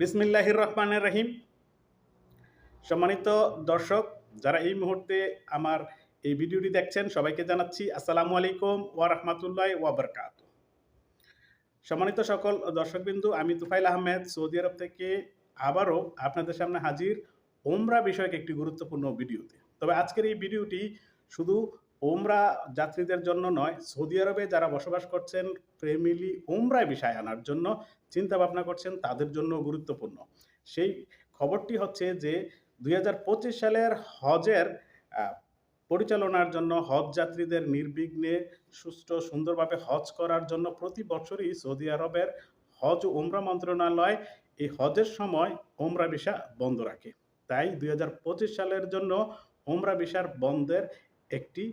বিসমিল্লাহির রহমানের রহিম। সম্মানিত দর্শক, যারা এই মুহূর্তে আমার এই ভিডিওটি দেখছেন, সবাইকে জানাচ্ছি আসসালামু আলাইকুম ওয়া রাহমাতুল্লাহি ওয়া বারাকাতু সম্মানিত সকল দর্শকবিন্দু, আমি তুফাইল আহমেদ, সৌদি আরব থেকে আবারও আপনাদের সামনে হাজির। ওমরা বিষয়ক একটি গুরুত্বপূর্ণ ভিডিওতে। তবে আজকের এই ভিডিওটি শুধু ওমরা যাত্রীদের জন্য নয়, সৌদি আরবে যারা বসবাস করছেন ফ্যামিলি ওমরা বিষয় আনার জন্য চিন্তা ভাবনা করছেন, তাদের জন্য গুরুত্বপূর্ণ। সেই খবরটি হচ্ছে যে, দুই হাজার পঁচিশ সালের হজের পরিচালনার জন্য হজ যাত্রীদের নির্বিঘ্নে সুষ্ঠু সুন্দরভাবে হজ করার জন্য প্রতি বছরই সৌদি আরবের হজ ওমরা মন্ত্রণালয় এই হজের সময় ওমরা ভিসা বন্ধ রাখে। তাই দুই হাজার পঁচিশ সালের জন্য ওমরা ভিসার বন্ধের একটি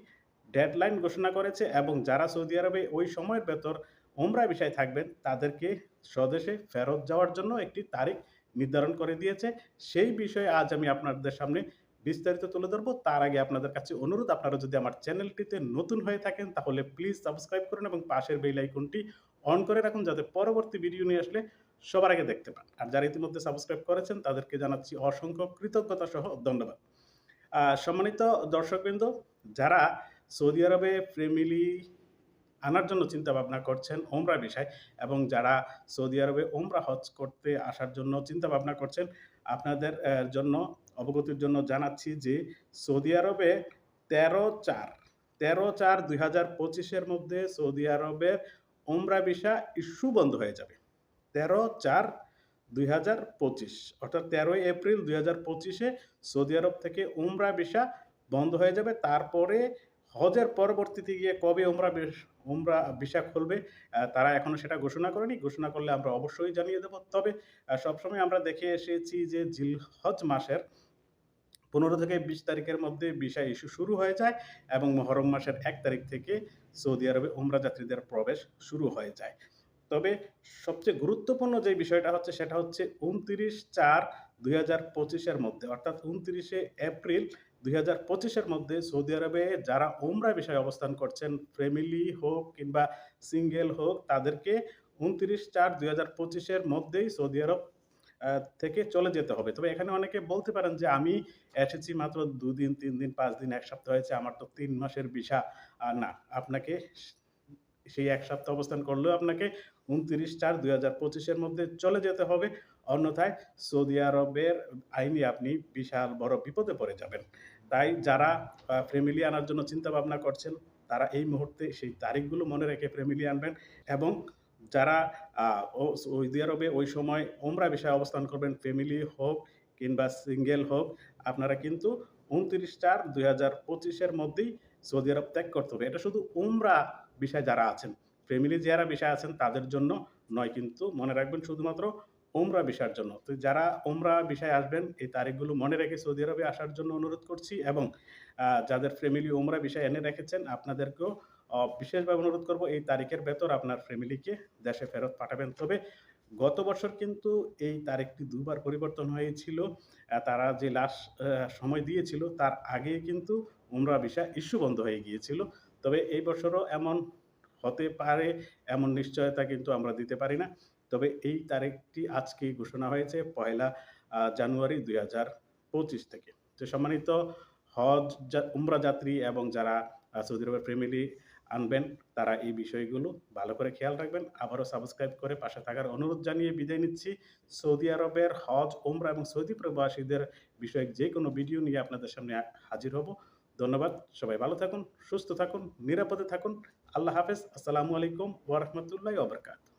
ডেডলাইন ঘোষণা করেছে এবং যারা সৌদি আরবে ওই সময়ের ভেতর ওমরা বিষয় থাকবেন, তাদেরকে স্বদেশে ফেরত যাওয়ার জন্য একটি তারিখ নির্ধারণ করে দিয়েছে। সেই বিষয়ে আজ আমি আপনাদের সামনে বিস্তারিত তুলে ধরবো। তার আগে আপনাদের কাছে অনুরোধ, আপনারা যদি আমার চ্যানেলটিতে নতুন হয়ে থাকেন, তাহলে প্লিজ সাবস্ক্রাইব করুন এবং পাশের বেল আইকনটি অন করে রাখুন যাতে পরবর্তী ভিডিও নিয়ে আসলে সবার আগে দেখতে পান। আর যারা ইতিমধ্যে সাবস্ক্রাইব করেছেন, তাদেরকে জানাচ্ছি অসংখ্য কৃতজ্ঞতা সহ ধন্যবাদ। সম্মানিত দর্শকবৃন্দ যারা সৌদি আরবে ফ্যামিলি আনার জন্য চিন্তা ভাবনা করছেন ওমরা বিষয় এবং যারা সৌদি আরবে ওমরা হজ করতে আসার জন্য চিন্তা ভাবনা করছেন, আপনাদের জন্য, অবগতির জন্য জানাচ্ছি যে সৌদি আরবে তেরো চার তেরো চার দুই হাজার পঁচিশের মধ্যে সৌদি আরবের ওমরা ভিসা ইস্যু বন্ধ হয়ে যাবে। তেরো চার দুই হাজার পঁচিশ, অর্থাৎ তেরোই এপ্রিল দুই হাজার পঁচিশে সৌদি আরব থেকে উমরা ভিসা বন্ধ হয়ে যাবে। তারপরে হজের পরবর্তীতে গিয়ে কবে ওমরা উমরা ভিসা খুলবে তারা এখনও সেটা ঘোষণা করেনি। ঘোষণা করলে আমরা অবশ্যই জানিয়ে দেব। তবে সবসময় আমরা দেখে এসেছি যে জিল হজ মাসের পনেরো থেকে বিশ তারিখের মধ্যে ভিসা ইস্যু শুরু হয়ে যায় এবং মহরম মাসের এক তারিখ থেকে সৌদি আরবে ওমরা যাত্রীদের প্রবেশ শুরু হয়ে যায়। তবে সবচেয়ে গুরুত্বপূর্ণ যে বিষয়টা হচ্ছে সেটা হচ্ছে উনত্রিশ চার দুই হাজার পঁচিশের মধ্যে, অর্থাৎ উনত্রিশে এপ্রিল দুই হাজার পঁচিশের মধ্যে সৌদি আরবে যারা ওমরা বিষয়ে অবস্থান করছেন ফ্যামিলি হোক কিংবা সিঙ্গেল হোক, তাদেরকে উনত্রিশ চার দুই হাজার পঁচিশের মধ্যেই সৌদি আরব থেকে চলে যেতে হবে। তবে এখানে অনেকে বলতে পারেন যে, আমি এসেছি মাত্র দুদিন তিন দিন পাঁচ দিন এক সপ্তাহ হয়েছে, আমার তো তিন মাসের ভিসা না, আপনাকে সেই এক সপ্তাহ অবস্থান করলেও আপনাকে উনত্রিশ চার দুই হাজার পঁচিশের মধ্যে চলে যেতে হবে। অন্যথায় সৌদি আরবের আইনে আপনি বিশাল বড় বিপদে পড়ে যাবেন। তাই যারা ফ্যামিলি আনার জন্য চিন্তা ভাবনা করছেন, তারা এই মুহূর্তে সেই তারিখগুলো মনে রেখে ফ্যামিলি আনবেন এবং যারা সৌদি আরবে ওই সময় ওমরা বিষয়ে অবস্থান করবেন, ফ্যামিলি হোক কিংবা সিঙ্গেল হোক, আপনারা কিন্তু উনত্রিশ চার দুই হাজার পঁচিশের মধ্যেই সৌদি আরব ত্যাগ করতে হবে। এটা শুধু উমরা বিষয় যারা আছেন ফ্যামিলি যারা বিষয় আছেন, তাদের জন্য নয়, কিন্তু মনে রাখবেন শুধুমাত্র ওমরা বিষয়ের জন্য। তো যারা ওমরা বিষয় আসবেন, এই তারিখগুলো মনে রেখে সৌদি আরবে আসার জন্য অনুরোধ করছি এবং যাদের ফ্যামিলি ওমরা বিষয় এনে রেখেছেন, আপনাদেরকেও বিশেষভাবে অনুরোধ করব, এই তারিখের ভেতর আপনার ফ্যামিলিকে দেশে ফেরত পাঠাবেন। তবে গত বছর কিন্তু এই তারিখটি দুবার পরিবর্তন হয়েছিল তারা যে লাস্ট সময় দিয়েছিল, তার আগে কিন্তু উমরা ভিসা ইস্যু বন্ধ হয়ে গিয়েছিল। তবে এই বছরও এমন হতে পারে, এমন নিশ্চয়তা কিন্তু আমরা দিতে পারি না। তবে এই তারিখটি আজকে ঘোষণা হয়েছে, পয়লা জানুয়ারি দুই হাজার পঁচিশ থেকে। তো সম্মানিত হজ উমরা যাত্রী এবং যারা সৌদি আরবের ফ্যামিলি আনবেন, তারা এই বিষয়গুলো ভালো করে খেয়াল রাখবেন। আবারও সাবস্ক্রাইব করে পাশে থাকার অনুরোধ জানিয়ে বিদায় নিচ্ছি। সৌদি আরবের হজ, উমরা এবং সৌদি প্রবাসীদের বিষয়ক যে কোনো ভিডিও নিয়ে আপনাদের সামনে হাজির হব। ধন্যবাদ, সবাই ভালো থাকুন, সুস্থ থাকুন, নিরাপদে থাকুন, আল্লাহ হাফেজ, আসসালামু আলাইকুম ওয়া রাহমাতুল্লাহি ওয়া বারাকাতুহু।